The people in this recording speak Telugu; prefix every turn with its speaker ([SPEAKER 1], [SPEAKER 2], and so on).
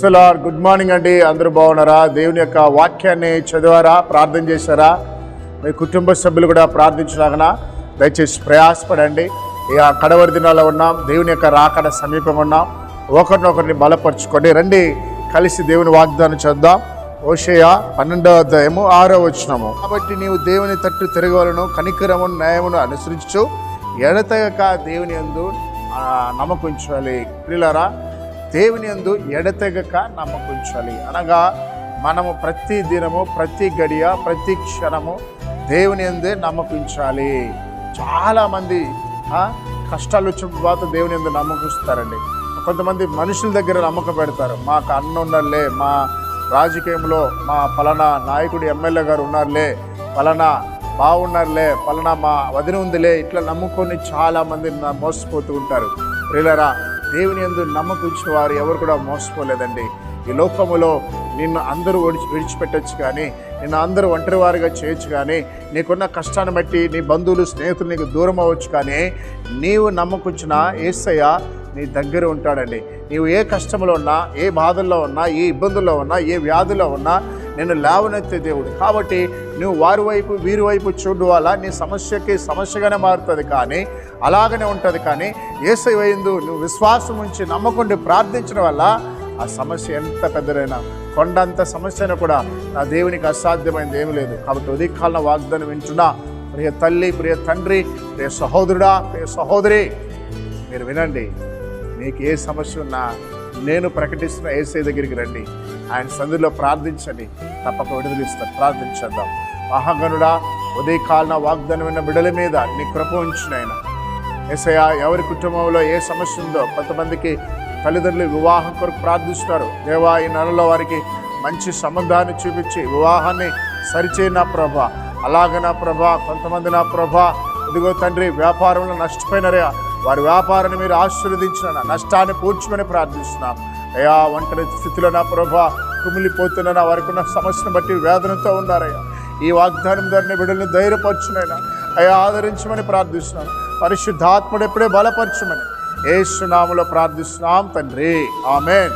[SPEAKER 1] సార్ గుడ్ మార్నింగ్ అండి. అందరూ బాగున్నారా? దేవుని యొక్క వాక్యాన్ని చదివారా? ప్రార్థన చేశారా? మీ కుటుంబ సభ్యులు కూడా ప్రార్థించలాగన? దయచేసి ప్రయాసపడండి. ఇక కడవరి దినాల్లో ఉన్నాం. దేవుని యొక్క రాకడ సమీపంగా ఉన్నాం. ఒకరినొకరిని బలపరచుకోండి. రండి కలిసి దేవుని వాగ్దానం చేద్దాం. ఓషయ పన్నెండవ అధ్యాయము ఆరో వచ్చినాము కాబట్టి నీవు దేవుని తట్టు తిరగవలను కనికరమును న్యాయమును అనుసరించు. ఎడతగక దేవుని యందు ఆ, నమ్మకుంచాలి ప్రియులారా దేవుని యందు ఎడతెగక నమ్మకుంచాలి. అనగా మనము ప్రతి దినము ప్రతి గడియ ప్రతి క్షణము దేవుని ఎందే నమ్మకించాలి. చాలామంది ఆ, కష్టాలు వచ్చిన తర్వాత దేవుని ఎందు నమ్మకిస్తారండి కొంతమంది మనుషుల దగ్గర నమ్మకం పెడతారు. మాకు అన్న ఉన్నారులే మా రాజకీయంలో మా పలానా నాయకుడు ఎమ్మెల్యే గారు ఉన్నారులే పలానా బాగున్నారులే పలానా మా వదిన ఉందిలే ఇట్లా నమ్ముకొని చాలామంది మోసపోతూ ఉంటారు. ప్రియులరా దేవుని ఎందు నమ్మకించిన వారు ఎవరు కూడా మోసపోలేదండి. ఈ లోకములో నిన్ను అందరూ విడిచి విడిచిపెట్టచ్చు కానీ నిన్ను అందరూ ఒంటరివారిగా చేయొచ్చు కానీ నీకున్న కష్టాన్ని బట్టి నీ బంధువులు స్నేహితులు నీకు దూరం అవ్వచ్చు కానీ నీవు నమ్మకుంచిన ఏసయ్య నీ దగ్గర ఉంటాడండి. నీవు ఏ కష్టంలో ఉన్నా ఏ బాధల్లో ఉన్నా ఏ ఇబ్బందుల్లో ఉన్నా ఏ వ్యాధిలో ఉన్నా నేను లేవనెత్తే దేవుడు. కాబట్టి నువ్వు వారి వైపు వీరి వైపు చూడు వల్ల నీ సమస్యకి సమస్యగానే మారుతుంది కానీ అలాగనే ఉంటుంది. కానీ ఏసై నువ్వు విశ్వాసం ఉంచి నమ్మకుండి ప్రార్థించడం వల్ల ఆ సమస్య ఎంత పెద్దదైనా కొండంత సమస్యను కూడా నా దేవునికి అసాధ్యమైనది ఏమీ లేదు. కాబట్టి ఉదయకాలన వాగ్దానం వింటున్నా ప్రియ తల్లి ప్రియ తండ్రి ప్రియ సహోదరుడా ప్రియ సహోదరి మీరు వినండి. మీకు ఏ సమస్య ఉన్నా నేను ప్రకటిస్తున్న ఏసై దగ్గరికి రండి. ఆయన సందులో ప్రార్థించండి. తప్పక విడుదలిస్తాను ప్రార్థించేద్దాం. మహాగనుడా ఉదయకాలన వాగ్దానం విన్న బిడల మీద నీ కృప ఉంచిన ఆయన ఎవరి కుటుంబంలో ఏ సమస్య ఉందో కొంతమందికి తల్లిదండ్రులు వివాహం కొరకు ప్రార్థిస్తారు. దేవా ఈ నెలలో వారికి మంచి సంబంధాన్ని చూపించి వివాహాన్ని సరిచేయి నా ప్రభ? అలాగే నా ప్రభ? కొంతమంది నా ప్రభ? ఇదిగో తండ్రి వ్యాపారంలో నష్టపోయినారే వారి వ్యాపారాన్ని మీరు ఆశీర్వదించిన నష్టాన్ని పూడ్చమని ప్రార్థిస్తున్నాం. అయ్యా ఒంటరి స్థితిలో నా ప్రభ? కుమిలిపోతున్న నా వారికి ఉన్న సమస్యను బట్టి వేదనతో ఉన్నారయ్యా. ఈ వాగ్దానం ద్వారా బిడ్డల్ని ధైర్యపరచునైనా అయ్యా ఆదరించమని ప్రార్థిస్తున్నాను పరిశుద్ధాత్ముడు ఎప్పుడే బలపరచమని. ఏసునాములో ప్రార్థిస్తున్నాం తండ్రి. ఆమెన్.